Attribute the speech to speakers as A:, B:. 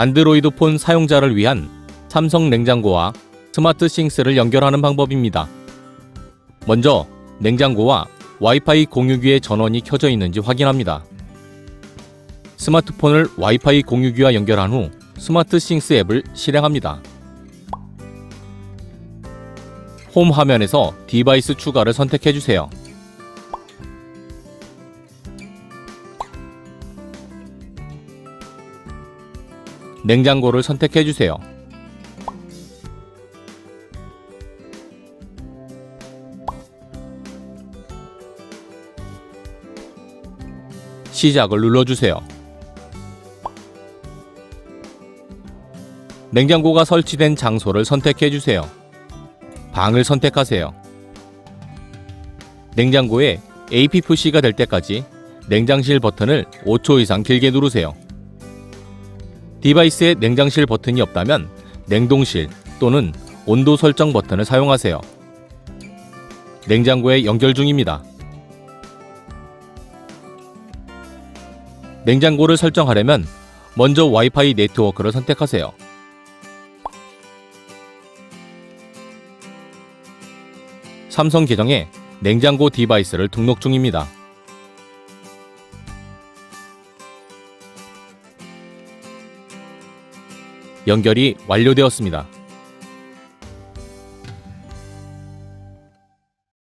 A: 안드로이드 폰 사용자를 위한 삼성 냉장고와 스마트 싱스를 연결하는 방법입니다. 먼저 냉장고와 와이파이 공유기의 전원이 켜져 있는지 확인합니다. 스마트폰을 와이파이 공유기와 연결한 후 스마트 싱스 앱을 실행합니다. 홈 화면에서 디바이스 추가를 선택해 주세요. 냉장고를 선택해 주세요. 시작을 눌러주세요. 냉장고가 설치된 장소를 선택해 주세요. 방을 선택하세요. 냉장고에 APFC가 될 때까지 냉장실 버튼을 5초 이상 길게 누르세요. 디바이스에 냉장실 버튼이 없다면 냉동실 또는 온도 설정 버튼을 사용하세요. 냉장고에 연결 중입니다. 냉장고를 설정하려면 먼저 와이파이 네트워크를 선택하세요. 삼성 계정에 냉장고 디바이스를 등록 중입니다. 연결이 완료되었습니다.